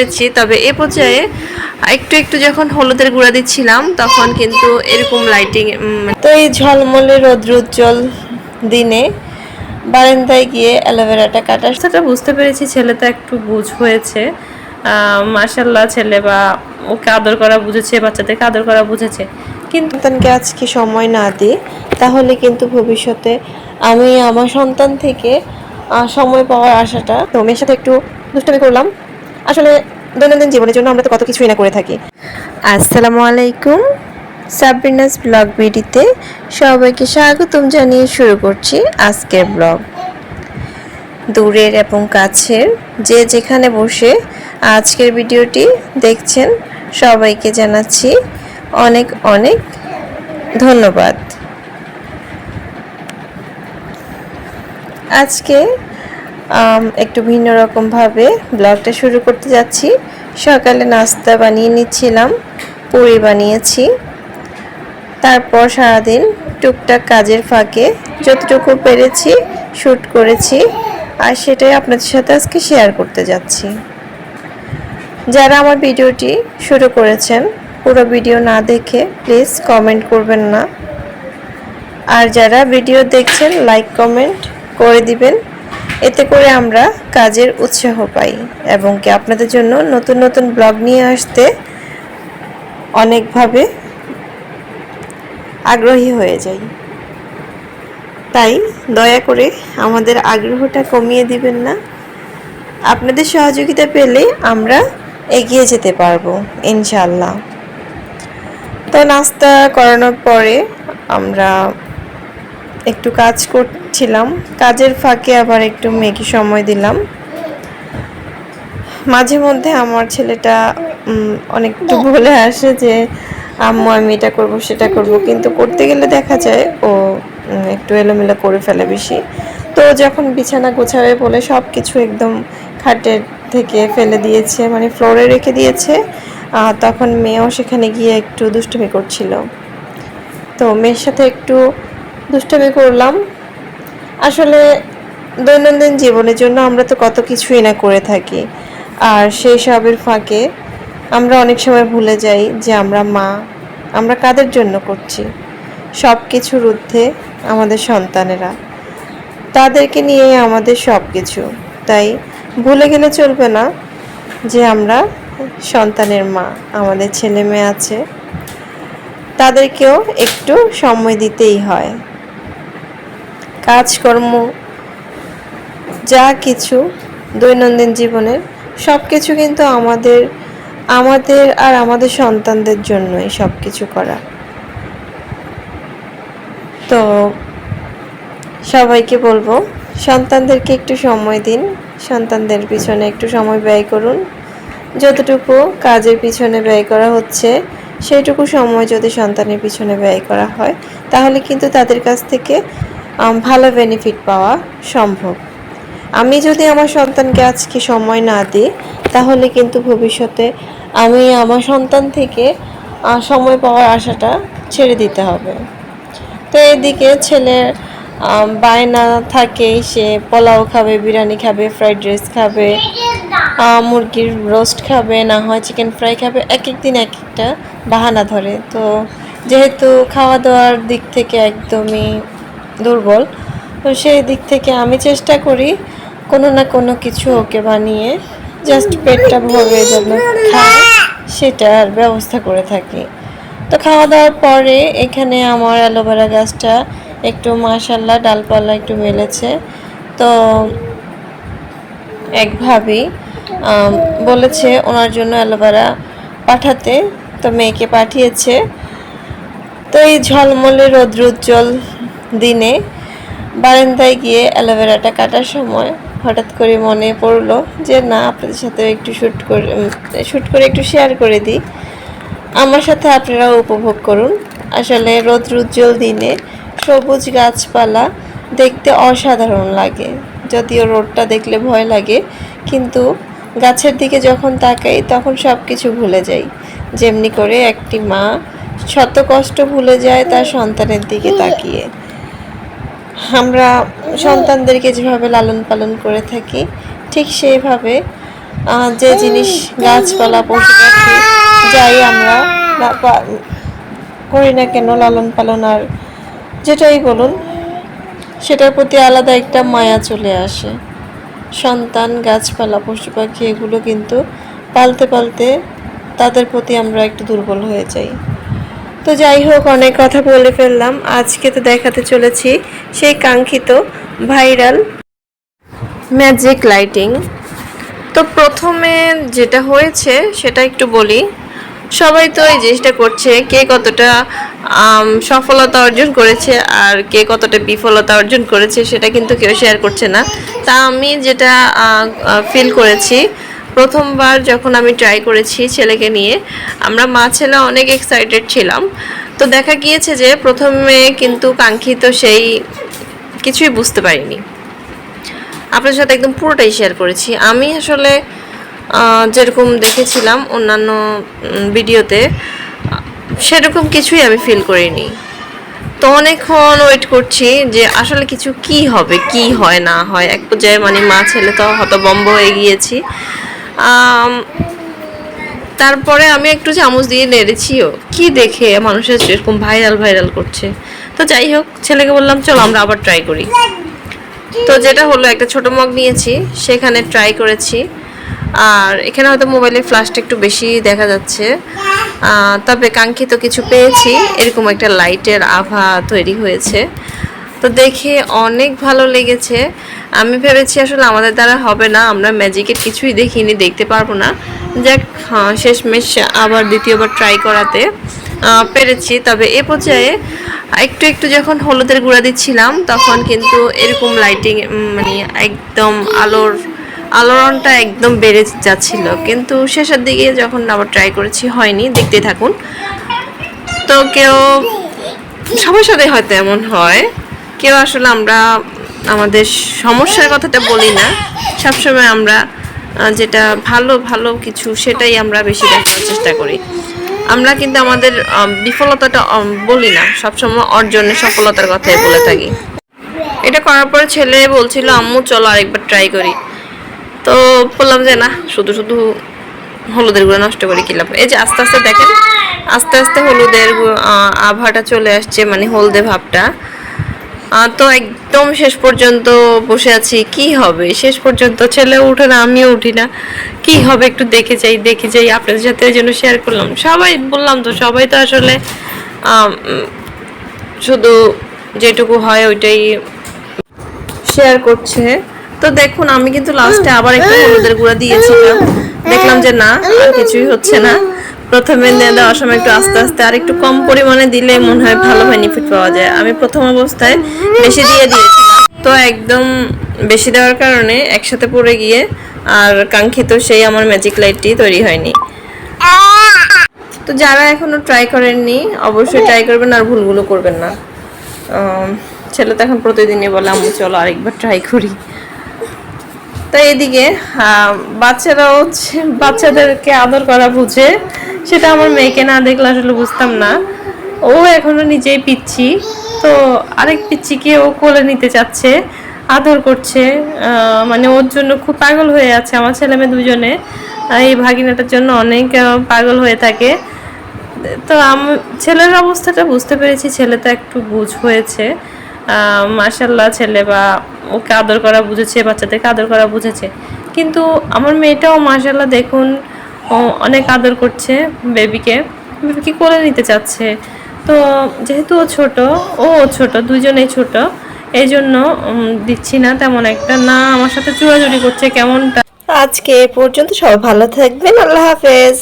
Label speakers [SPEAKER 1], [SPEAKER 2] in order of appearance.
[SPEAKER 1] পেরেছি। তবে এ পর্যায়ে একটু একটু যখন হলুদের গুঁড়া দিচ্ছিলাম, তখন কিন্তু এরকম লাইটিং তো এই ঝলমলে রৌদ্রোজ্জ্বল দিনে বারান্দায় গিয়ে অ্যালোভেরাটা কাটার সাথে বুঝতে পেরেছি ছেলেটা একটু বুঝ হয়েছে। মার্শাল্লাহ ছেলে বা ওকে আদর করা বুঝেছে, বাচ্চাদেরকে আদর করা বুঝেছে। কিন্তু সন্তানকে আজকে সময় না দিই তাহলে কিন্তু ভবিষ্যতে আমি আমার সন্তান থেকে সময় পাওয়ার আশাটা, তো মেয়ের সাথে একটু দুষ্টামি করলাম। আসলে দৈনন্দিন জীবনের জন্য আমরা তো কত কিছুই না করে থাকি। আসসালামু আলাইকুম। সাবরিনাস ব্লগ বিডিতে সবাইকে স্বাগতম জানিয়ে শুরু করছি আজকের ব্লগ। দূরের এবং কাছের যে যেখানে বসে আজকের ভিডিওটি দেখছেন সবাইকে জানাচ্ছি অনেক অনেক ধন্যবাদ। আজকে একটু ভিন্ন রকমভাবে ব্লগটা শুরু করতে যাচ্ছি। সকালে নাস্তা বানিয়ে নিচ্ছিলাম, পুরি বানিয়েছি। তারপর সারাদিন টুকটাক কাজের ফাঁকে যতটুকু পেরেছি শ্যুট করেছি আর সেটাই আপনাদের সাথে আজকে শেয়ার করতে যাচ্ছি। যারা আমার ভিডিওটি শুরু করেছেন, পুরো ভিডিও না দেখে প্লিজ কমেন্ট করবেন না। আর যারা ভিডিও দেখছেন, লাইক, কমেন্ট করে দিবেন। এতে করে আমরা কাজের উৎসাহ পাই এবং কি আপনাদের জন্য নতুন নতুন ব্লগ নিয়ে আসতে অনেকভাবে আগ্রহী হয়ে যাই। তাই দয়া করে আমাদের আগ্রহটা কমিয়ে দিবেন না। আপনাদের সহযোগিতা পেলে আমরা এগিয়ে যেতে পারব ইনশাল্লাহ তো নাস্তা করানোর পরে আমরা একটু কাজ করছিলাম। কাজের ফাঁকে আবার একটু মেয়েকে সময় দিলাম। মাঝে মধ্যে আমার ছেলেটা উম, অনেক একটু বলে আসে যে আম্মু আমি এটা করব সেটা করব। কিন্তু করতে গেলে দেখা যায় ও একটু এলোমেলো করে ফেলে বেশি। তো যখন বিছানা গোছাবে বলে সব কিছু একদম খাটের থেকে ফেলে দিয়েছে মানে ফ্লোরে রেখে দিয়েছে। তখন মেয়েও সেখানে গিয়ে একটু দুষ্টুমি করছিল। তো মেয়ের সাথে একটু দুষ্টুমি করলাম। আসলে দৈনন্দিন জীবনের জন্য আমরা তো কত কিছুই না করে থাকি। আর সেই সবের ফাঁকে আমরা অনেক সময় ভুলে যাই যে আমরা মা, আমরা কাদের জন্য করছি? সব কিছুর ঊর্ধ্বে আমাদের সন্তানেরা। তাদেরকে নিয়ে আমাদের সব কিছু তাই ভুলে গেলে চলবে না যে আমরা সন্তানের মা, আমাদের ছেলে মেয়ে আছে। তাদেরকেও একটু সময় দিতেই হয়। কাজকর্ম, যা কিছু দৈনন্দিন জীবনের সব কিছু কিন্তু আমাদের আমাদের আর আমাদের সন্তানদের জন্যই সব কিছু করা। তো সবাইকে বলব, সন্তানদেরকে একটু সময় দিন, সন্তানদের পিছনে একটু সময় ব্যয় করুন। যতটুকু কাজের পিছনে ব্যয় করা হচ্ছে, সেইটুকু সময় যদি সন্তানের পিছনে ব্যয় করা হয়, তাহলে কিন্তু তাদের কাছ থেকে ভালো বেনিফিট পাওয়া সম্ভব। আমি যদি আমার সন্তানকে আজকে সময় না দিই, তাহলে কিন্তু ভবিষ্যতে আমি আমার সন্তান থেকে সময় পাওয়ার আশাটা ছেড়ে দিতে হবে। তো এদিকে ছেলের বায়না থাকেই সে পোলাও খাবে, বিরিয়ানি খাবে ফ্রাইড রাইস খাবে মুরগির রোস্ট খাবে, না হয় চিকেন ফ্রাই খাবে এক এক দিন এক একটা বাহানা ধরে। তো যেহেতু খাওয়া দাওয়ার দিক থেকে একদমই দুর্বল। তো সেই দিক থেকে আমি চেষ্টা করি কোনো না কোনো কিছু ওকে বানিয়ে জাস্ট পেটটা ভরে যেন খায় সেটার ব্যবস্থা করে থাকি। তো খাওয়া দাওয়ার পরে এখানে আমার অ্যালোভেরা গাছটা একটু মাশাল্লাহ ডালপালা একটু মেলেছে। তো এক ভাবি বলেছে ওনার জন্য অ্যালোভেরা পাঠাতে, তো মেয়েকে পাঠিয়েছে। তো এই ঝলমলে রৌদ্রোজ্জ্বল দিনে বারান্দায় গিয়ে অ্যালোভেরাটা কাটার সময় হঠাৎ করে মনে পড়ল যে, না, আপনাদের সাথে একটু শ্যুট করে শ্যুট করে একটু শেয়ার করে দিই। আমার সাথে আপনারাও উপভোগ করুন। আসলে রৌদ্র উজ্জ্বল দিনে সবুজ গাছপালা দেখতে অসাধারণ লাগে। যদিও রোডটা দেখলে ভয় লাগে, কিন্তু গাছের দিকে যখন তাকাই তখন সব কিছু ভুলে যাই। যেমনি করে একটি মা শত কষ্ট ভুলে যায় তার সন্তানের দিকে তাকিয়ে। আমরা সন্তানদেরকে যেভাবে লালন পালন করে থাকি, ঠিক সেইভাবে যে জিনিস গাছপালা পশু পাখি যাই আমরা করি না কেন লালন পালন আর যেটাই বলুন, সেটার প্রতি আলাদা একটা মায়া চলে আসে। সন্তান, গাছপালা পশু পাখি এগুলো কিন্তু পালতে পালতে তাদের প্রতি আমরা একটু দুর্বল হয়ে যাই। তো যাই হোক, অনেক কথা বলে ফেললাম। আজকে তো দেখাতে চলেছি সেই কাঙ্ক্ষিত ভাইরাল ম্যাজিক লাইটিং। তো প্রথমে যেটা হয়েছে, সেটা একটু বলি। সবাই তো এই জিনিসটা করছে, কে কতটা সফলতা অর্জন করেছে আর কে কতটা বিফলতা অর্জন করেছে, সেটা কিন্তু কেউ শেয়ার করছে না। তা আমি যেটা ফিল করেছি প্রথমবার যখন আমি ট্রাই করেছি ছেলেকে নিয়ে, আমরা মা ছেলে অনেক এক্সাইটেড ছিলাম। তো দেখা গিয়েছে যে প্রথমে কিন্তু কাঙ্ক্ষিত সেই কিছুই বুঝতে পারিনি। আপনার সাথে একদম পুরোটাই শেয়ার করেছি। আমি আসলে যেরকম দেখেছিলাম অন্যান্য ভিডিওতে সেরকম কিছুই আমি ফিল করিনি। তো অনেকক্ষণ ওয়েট করছি যে আসলে কিছু কি হবে, কি হয়, না হয়। এক পর্যায়ে মানে মা ছেলে তো হতবম্ব হয়ে গিয়েছি। তারপরে আমি একটু চামচ দিয়ে নেড়েছিও। কি দেখে মানুষের এরকম ভাইরাল ভাইরাল করছে। তো যাই হোক, ছেলেকে বললাম, চলো আমরা আবার ট্রাই করি। তো যেটা হলো, একটা ছোট মগ নিয়েছি, সেখানে ট্রাই করেছি। আর এখানে হয়তো মোবাইলের ফ্ল্যাশটা একটু বেশি দেখা যাচ্ছে। তবে কাঙ্ক্ষিত কিছু পেয়েছি। এরকম একটা লাইটের আভা তৈরি হয়েছে। তো দেখে অনেক ভালো লেগেছে। আমি ভেবেছি আসলে আমাদের দ্বারা হবে না আমরা ম্যাজিকের কিছুই দেখিনি দেখতে পারব না। যাক হ্যাঁ, শেষমেশ আবার দ্বিতীয়বার ট্রাই করাতে পেরেছি। তবে এ পর্যায়ে একটু একটু যখন হলুদের গুঁড়া দিচ্ছিলাম তখন কিন্তু এরকম লাইটিং মানে একদম আলোর আলোড়নটা একদম বেড়ে যাচ্ছিল। কিন্তু শেষের দিকে যখন আবার ট্রাই করেছি হয়নি দেখতে থাকুন। তো কেউ সবার সাথে হয়তো এমন হয়। কেউ আসলে আমরা আমাদের সমস্যার কথাটা বলি না। সবসময় আমরা যেটা ভালো ভালো কিছু সেটাই আমরা বেশি দেখার চেষ্টা করি। আমরা কিন্তু আমাদের বিফলতাটা বলি না। সবসময় অর্জনের সফলতার কথাই বলে থাকি। এটা করার পর ছেলে বলছিল, আম্মু, চলো আরেকবার ট্রাই করি। তো বললাম যে, না, শুধু শুধু হলুদের গুঁড়ো নষ্ট করে, কি লাভ? এই যে আস্তে আস্তে দেখেন, আস্তে আস্তে হলুদের আভাটা চলে আসছে মানে হলদে ভাবটা। তো একদম শেষ পর্যন্ত বসে আছি, কি হবে? শেষ পর্যন্ত ছেলে উঠে না, আমিও উঠি না। কি হবে একটু দেখে যাই দেখে যাই, আপনাদের সাথে ওই জন্য শেয়ার করলাম। সবাই বললাম তো, সবাই তো আসলে শুধু যেটুকু হয় ওইটাই শেয়ার করছে। তো দেখুন, আমি কিন্তু লাস্টে আবার একটু হলুদের গুঁড়া দিয়েছিলাম। দেখলাম যে না, আর কিছুই হচ্ছে না। প্রথমে দেওয়ার সময় একটু আস্তে আস্তে আর একটু কম পরিমাণে দিলে মনে হয় ভালো বেনিফিট পাওয়া যায়। আমি প্রথম অবস্থায় বেশি দিয়ে দিয়েছিলাম। তো একদম বেশি দেওয়ার কারণে একসাথে পড়ে গিয়ে আর কাঙ্ক্ষিত সেই আমার ম্যাজিক লাইটটি তৈরি হয়নি। তো যারা এখনও ট্রাই করেননি অবশ্যই ট্রাই করবেন আর ভুলগুলো করবেন না। ছেলে তো এখন প্রতিদিনই বলে আম্মু চলো আরেকবার ট্রাই করি। তো এদিকে আহ, বাচ্চারাও হচ্ছে- বাচ্চাদেরকে আদর করা বুঝে সেটা আমার মেয়েকে না দেখলে আসলে বুঝতাম না। ও এখনও নিজেই পিচ্ছি। তো আরেক পিচ্ছিকে ও কোলে নিতে চাচ্ছে, আদর করছে মানে ওর জন্য খুব পাগল হয়ে আছে আমার ছেলে মেয়ে দুজনে। এই ভাগিনাটার জন্য অনেক পাগল হয়ে থাকে। তো আম- ছেলের অবস্থাটা বুঝতে পেরেছি, ছেলে তো একটু বুঝ হয়েছে। মার্শাল্লাহ ছেলে বা ওকে আদর করা বুঝেছে, বাচ্চাদেরকে আদর করা বুঝেছে। কিন্তু আমার মেয়েটাও মার্শাল্লাহ দেখুন অনেক আদর করছে বেবিকে। বেবিকে কোলে নিতে চাচ্ছে? তো যেহেতু ও ছোট ও ছোট, দুজনেই ছোট এই জন্য দিচ্ছি না তেমন একটা। না, আমার সাথে চুরাচুরি করছে কেমনটা? আজকে পর্যন্ত সবাই ভালো থাকবেন, আল্লাহ হাফেজ।